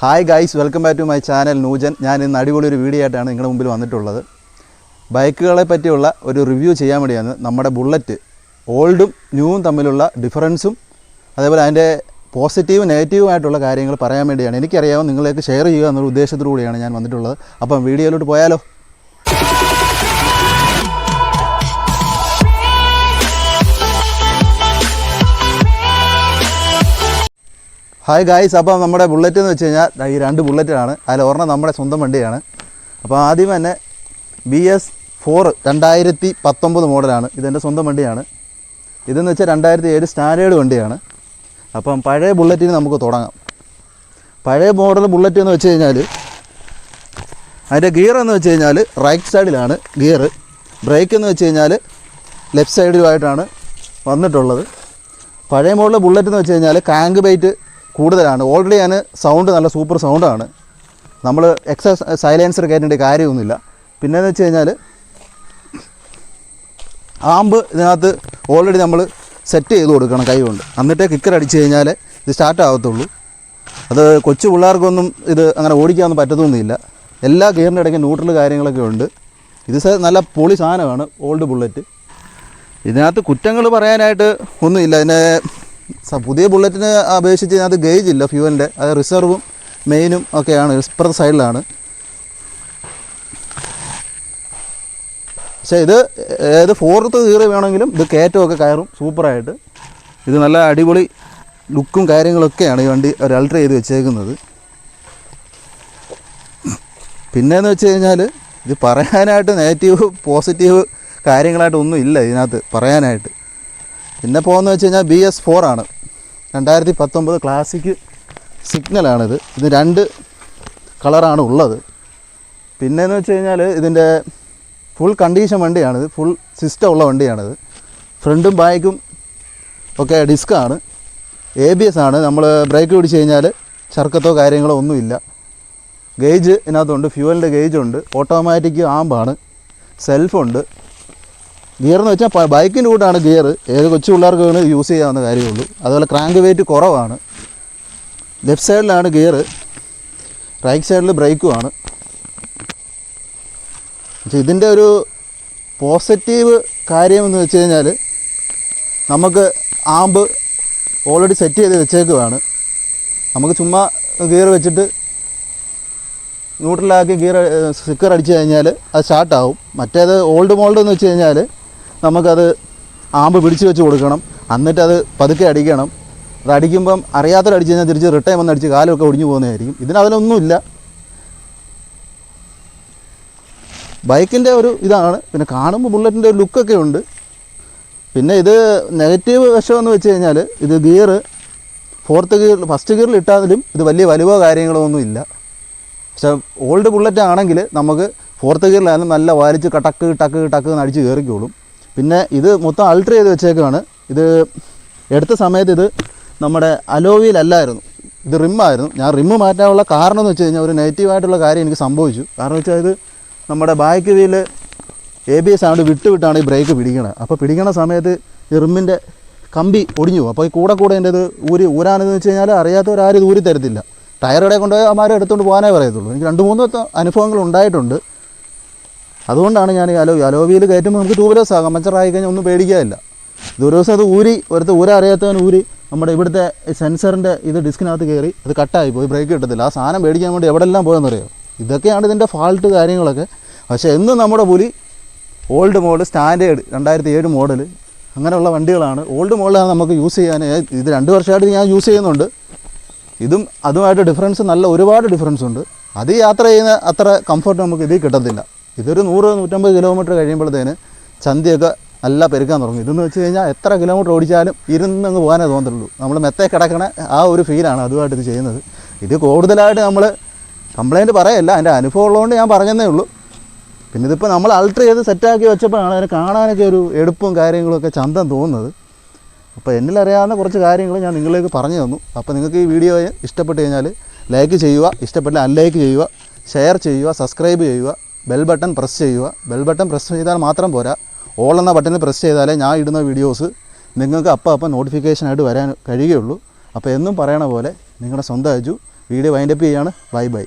Hi guys welcome back to my channel നൂജൻ ഞാൻ ഇന്ന് അടിപൊളി ഒരു വീഡിയോ ആയിട്ടാണ് നിങ്ങളുടെ മുമ്പിൽ വന്നിട്ടുള്ളത്. ബൈക്കുകളെ പറ്റിയുള്ള ഒരു റിവ്യൂ ചെയ്യാൻ വേണ്ടിയാണ് നമ്മുടെ ബുള്ളറ്റ് ഓൾഡും ന്യൂവും തമ്മിലുള്ള ഡിഫറൻസും അതേപോലെ അതിന്റെ പോസിറ്റീവ് നെഗറ്റീവുമായിട്ടുള്ള കാര്യങ്ങൾ പറയാൻ വേണ്ടിയാണ്. എനിക്കറിയാവും നിങ്ങളിലേക്ക് ഷെയർ ചെയ്യുക എന്നുള്ള ഉദ്ദേശത്തോടുകൂടിയാണ് ഞാൻ വന്നിട്ടുള്ളത്. അപ്പം വീഡിയോയിലോട്ട് പോയാലോ? ഹായ് ഗായ്സ് അപ്പോൾ നമ്മുടെ ബുള്ളറ്റ് എന്ന് വെച്ച് കഴിഞ്ഞാൽ ഈ രണ്ട് ബുള്ളറ്റാണ് അതിൽ ഒരെണ്ണം നമ്മുടെ സ്വന്തം വണ്ടിയാണ്. അപ്പോൾ ആദ്യം തന്നെ ബി എസ് ഫോർ രണ്ടായിരത്തി പത്തൊമ്പത് മോഡലാണ് ഇതെന്റെ സ്വന്തം വണ്ടിയാണ്. ഇതെന്ന് വെച്ചാൽ രണ്ടായിരത്തി ഏഴ് സ്റ്റാൻഡേർഡ് വണ്ടിയാണ്. അപ്പം പഴയ ബുള്ളറ്റിന് നമുക്ക് തുടങ്ങാം. പഴയ മോഡൽ ബുള്ളറ്റ് എന്ന് വെച്ച് കഴിഞ്ഞാൽ അതിന്റെ ഗിയർ എന്ന് വെച്ച് കഴിഞ്ഞാൽ റൈറ്റ് സൈഡിലാണ് ഗിയർ ബ്രേക്ക് എന്ന് വെച്ച് കഴിഞ്ഞാൽ ലെഫ്റ്റ് സൈഡിലുമായിട്ടാണ് വന്നിട്ടുള്ളത്. പഴയ മോഡൽ ബുള്ളറ്റ് എന്ന് വെച്ച് കഴിഞ്ഞാൽ കാങ്ക് ബൈറ്റ് കൂടുതലാണ്. ഓൾറെഡി ഞാൻ സൗണ്ട് നല്ല സൂപ്പർ സൗണ്ടാണ് നമ്മൾ എക്സ്ട്രാ സൈലൻസർ കയറ്റേണ്ട കാര്യമൊന്നുമില്ല. പിന്നെന്ന് വെച്ച് കഴിഞ്ഞാൽ ആമ്പ് ഇതിനകത്ത് ഓൾറെഡി നമ്മൾ സെറ്റ് ചെയ്ത് കൊടുക്കണം കൈ കൊണ്ട്. എന്നിട്ടേ കിക്കർ അടിച്ച് കഴിഞ്ഞാൽ ഇത് സ്റ്റാർട്ട് ആകത്തുള്ളൂ അത് കൊച്ചു പിള്ളേർക്കൊന്നും ഇത് അങ്ങനെ ഓടിക്കാനൊന്നും പറ്റത്തൊന്നുമില്ല. എല്ലാ ഗിയറിന്റെ ഇടയ്ക്ക് ന്യൂട്രൽ കാര്യങ്ങളൊക്കെ ഉണ്ട്. ഇത് നല്ല പൊളി സാധനമാണ് ഓൾഡ് ബുള്ളറ്റ് ഇതിനകത്ത് കുറ്റങ്ങൾ പറയാനായിട്ട് ഒന്നുമില്ല. ഇതിന്റെ സ- പുതിയ ബുള്ളറ്റിനെ അപേക്ഷിച്ച് അത് ഗേജ് ഇല്ല ഫ്യൂവലിന്റെ. അത് റിസർവും മെയിനും ഒക്കെയാണ് ഇപ്പുറത്തെ സൈഡിലാണ്. പക്ഷേ ഇത് ഏത് ഫോർത്ത് കീറി വേണമെങ്കിലും ഇത് കയറ്റമൊക്കെ കയറും സൂപ്പറായിട്ട്. ഇത് നല്ല അടിപൊളി ലുക്കും കാര്യങ്ങളൊക്കെയാണ് ഈ വണ്ടി ഒരു അൾട്ര ചെയ്ത് വെച്ചേക്കുന്നത്. പിന്നെയെന്ന് വെച്ച് കഴിഞ്ഞാൽ ഇത് പറയാനായിട്ട് നെഗറ്റീവ് പോസിറ്റീവ് കാര്യങ്ങളായിട്ടൊന്നും ഇല്ല ഇതിനകത്ത് പറയാനായിട്ട്. പിന്നെ പോകുന്നത് വെച്ച് കഴിഞ്ഞാൽ ബി എസ് ഫോർ ആണ്. രണ്ടായിരത്തി പത്തൊമ്പത് ക്ലാസിക് സിഗ്നലാണിത് ഇത് രണ്ട് കളറാണ് ഉള്ളത്. പിന്നെയെന്ന് വെച്ച് കഴിഞ്ഞാൽ ഇതിന്റെ ഫുൾ കണ്ടീഷൻ വണ്ടിയാണിത്. ഫുൾ സിസ്റ്റം ഉള്ള വണ്ടിയാണിത്. ഫ്രണ്ടും ബാക്കും ഒക്കെ ഡിസ്ക്കാണ് എ ബി എസ് ആണ്. നമ്മൾ ബ്രേക്ക് പിടിച്ച് കഴിഞ്ഞാൽ ചർക്കത്തോ കാര്യങ്ങളോ ഒന്നുമില്ല. ഗേജ് ഇതിനകത്തുണ്ട്. ഫ്യൂവലിന്റെ ഗേജ് ഉണ്ട്. ഓട്ടോമാറ്റിക് ആമ്പാണ് സെൽഫുണ്ട് ഗിയർ എന്ന് വെച്ചാൽ ബൈക്കിന്റെ കൂട്ടാണ് ഗിയർ ഏത് കൊച്ചു പിള്ളേർക്ക് വേണം യൂസ് ചെയ്യാവുന്ന കാര്യമുള്ളൂ. അതുപോലെ ക്രാങ്ക് വെയിറ്റ് കുറവാണ്. ലെഫ്റ്റ് സൈഡിലാണ് ഗിയർ റൈറ്റ് സൈഡിൽ ബ്രേക്കുമാണ് പക്ഷേ ഇതിന്റെ ഒരു പോസിറ്റീവ് കാര്യം എന്ന് വെച്ച് കഴിഞ്ഞാൽ നമുക്ക് ആമ്പ് ഓൾറെഡി സെറ്റ് ചെയ്ത് വെച്ചേക്കുവാണ്. നമുക്ക് ചുമ്മാ ഗിയർ വെച്ചിട്ട് ന്യൂട്രലാക്കി ഗിയർ സ്റ്റിക്കർ അടിച്ചു കഴിഞ്ഞാൽ അത് സ്റ്റാർട്ടാവും. മറ്റേത് ഓൾഡ് മോൾഡ് എന്ന് വെച്ച് കഴിഞ്ഞാൽ നമുക്കത് ആമ്പ് പിടിച്ച് വെച്ച് കൊടുക്കണം. എന്നിട്ട് അത് പതുക്കെ അടിക്കണം. അത് അടിക്കുമ്പം അറിയാത്തൊരു അടിച്ച് കഴിഞ്ഞാൽ തിരിച്ച് റിട്ടേൺ വന്ന് അടിച്ച് കാലമൊക്കെ ഒടിഞ്ഞു പോകുന്നതായിരിക്കും. ഇതിന് അതിലൊന്നുമില്ല. ബൈക്കിന്റെ ഒരു ഇതാണ്. പിന്നെ കാണുമ്പോൾ ബുള്ളറ്റിന്റെ ഒരു ലുക്കൊക്കെ ഉണ്ട്. പിന്നെ ഇത് നെഗറ്റീവ് വശമെന്ന് വെച്ച് കഴിഞ്ഞാൽ ഇത് ഗിയർ ഫോർത്ത് ഗിയർ ഫസ്റ്റ് ഗിയറിൽ ഇട്ടാലും ഇത് വലിയ വലുവോ കാര്യങ്ങളോ ഒന്നും ഇല്ല. പക്ഷേ ഓൾഡ് ബുള്ളറ്റ് ആണെങ്കിൽ നമുക്ക് ഫോർത്ത് ഗിയറിലായാലും നല്ല വലിച്ച് ടക്ക് ടക്ക് ടക്ക് എന്ന് അടിച്ച് കയറിക്കോളും പിന്നെ ഇത് മൊത്തം അൾട്ടർ ചെയ്ത് വെച്ചേക്കാണ് ഇത് എടുത്ത സമയത്ത് ഇത് നമ്മുടെ അലോവിയിലല്ലായിരുന്നു ഇത് റിമ്മായിരുന്നു ഞാൻ റിമ്മ് മാറ്റാനുള്ള കാരണം എന്ന് വെച്ച് കഴിഞ്ഞാൽ ഒരു നെഗറ്റീവായിട്ടുള്ള കാര്യം എനിക്ക് സംഭവിച്ചു. കാരണം വെച്ചാൽ ഇത് നമ്മുടെ back wheel A B S ആണ് വിട്ട് വിട്ടാണ് ഈ ബ്രേക്ക് പിടിക്കണത്. അപ്പോൾ പിടിക്കണ സമയത്ത് ഈ റിമ്മിന്റെ കമ്പി ഒടിഞ്ഞു പോകും അപ്പോൾ ഈ കൂടെ കൂടെ എന്റെ ഇത് ഊരി ഊരാനെന്ന് വെച്ച് കഴിഞ്ഞാൽ അറിയാത്തവരാരും ഇത് ഊരി തരത്തില്ല ടയറുടെ കൊണ്ടുപോയി അമാരെ എടുത്തുകൊണ്ട് പോകാനേ പറയത്തുള്ളൂ. എനിക്ക് രണ്ട് മൂന്ന് അനുഭവങ്ങൾ ഉണ്ടായിട്ടുണ്ട്. അതുകൊണ്ടാണ് ഞാൻ ഈ അലോ അലോവിയിൽ കയറ്റുമ്പോൾ നമുക്ക് ടൂ വീലേഴ്സ് ആകാം. മച്ചറായി കഴിഞ്ഞാൽ ഒന്നും പേടിക്കാനില്ല. ഇത് ഒരു ദിവസം അത് ഊരി ഒരുത്ത ഊര അറിയാത്തവൻ ഊരി നമ്മുടെ ഇവിടുത്തെ സെൻസറിന്റെ ഇത് ഡിസ്കിനകത്ത് കയറി അത് കട്ടായി പോയി ബ്രേക്ക് കിട്ടത്തില്ല. ആ സാധനം മേടിക്കാൻ വേണ്ടി എവിടെല്ലാം പോയെന്നറിയോ? ഇതൊക്കെയാണ് ഇതിന്റെ ഫാൾട്ട് കാര്യങ്ങളൊക്കെ. പക്ഷേ എന്നും നമ്മുടെ പുലി ഓൾഡ് മോഡൽ സ്റ്റാൻഡേർഡ് രണ്ടായിരത്തി ഏഴ് മോഡൽ അങ്ങനെയുള്ള വണ്ടികളാണ്. ഓൾഡ് മോഡലാണ് നമുക്ക് യൂസ് ചെയ്യാൻ ഇത് രണ്ട് വർഷമായിട്ട് ഞാൻ യൂസ് ചെയ്യുന്നുണ്ട്. ഇതും അതുമായിട്ട് ഡിഫറൻസ് നല്ല ഒരുപാട് ഡിഫറൻസ് ഉണ്ട്. അത് യാത്ര ചെയ്യുന്ന അത്ര കംഫർട്ട് നമുക്ക് ഇതിൽ കിട്ടത്തില്ല. ഇതൊരു നൂറ് നൂറ്റമ്പത് കിലോമീറ്റർ കഴിയുമ്പോഴത്തേന് ചന്തയൊക്കെ നല്ല പെരുക്കാൻ തുടങ്ങും. ഇതെന്ന് വെച്ച് കഴിഞ്ഞാൽ എത്ര കിലോമീറ്റർ ഓടിച്ചാലും ഇരുന്നങ്ങ് പോകാനേ തോന്നത്തുള്ളൂ. നമ്മൾ മെത്തേ കിടക്കണ ആ ഒരു ഫീലാണ് അതുമായിട്ട് ഇത് ചെയ്യുന്നത്. ഇത് കൂടുതലായിട്ട് നമ്മൾ കംപ്ലൈന്റ് പറയല്ല. എന്റെ അനുഭവം ഉള്ളതുകൊണ്ട് ഞാൻ പറഞ്ഞതേ ഉള്ളൂ. പിന്നെ ഇതിപ്പോൾ നമ്മൾ അൾട്ടർ ചെയ്ത് സെറ്റാക്കി വെച്ചപ്പോഴാണ് അതിന് കാണാനൊക്കെ ഒരു എടുപ്പും കാര്യങ്ങളൊക്കെ ചന്തം തോന്നുന്നത്. അപ്പോൾ എന്നിലറിയാവുന്ന കുറച്ച് കാര്യങ്ങൾ ഞാൻ നിങ്ങളിലേക്ക് പറഞ്ഞു തന്നു. അപ്പോൾ നിങ്ങൾക്ക് ഈ വീഡിയോ ഇഷ്ടപ്പെട്ട് കഴിഞ്ഞാൽ ലൈക്ക് ചെയ്യുക ഇഷ്ടപ്പെട്ടാൽ അൺലൈക്ക് ചെയ്യുക ഷെയർ ചെയ്യുക സബ്സ്ക്രൈബ് ചെയ്യുക. ബെൽ ബട്ടൺ പ്രസ് ചെയ്യുക. ബെൽ ബട്ടൺ പ്രസ് ചെയ്താൽ മാത്രം പോരാ. ഓൾ എന്ന ബട്ടണിൽ പ്രസ് ചെയ്താലേ ഞാൻ ഇടുന്ന വീഡിയോസ് നിങ്ങൾക്ക് അപ്പം അപ്പം നോട്ടിഫിക്കേഷനായിട്ട് വരാൻ കഴിയുകയുള്ളൂ. അപ്പോൾ എന്നും പറയണ പോലെ നിങ്ങളുടെ സ്വന്തം അജു വീഡിയോ വൈൻഡപ്പ് ചെയ്യാണ്. Bye bye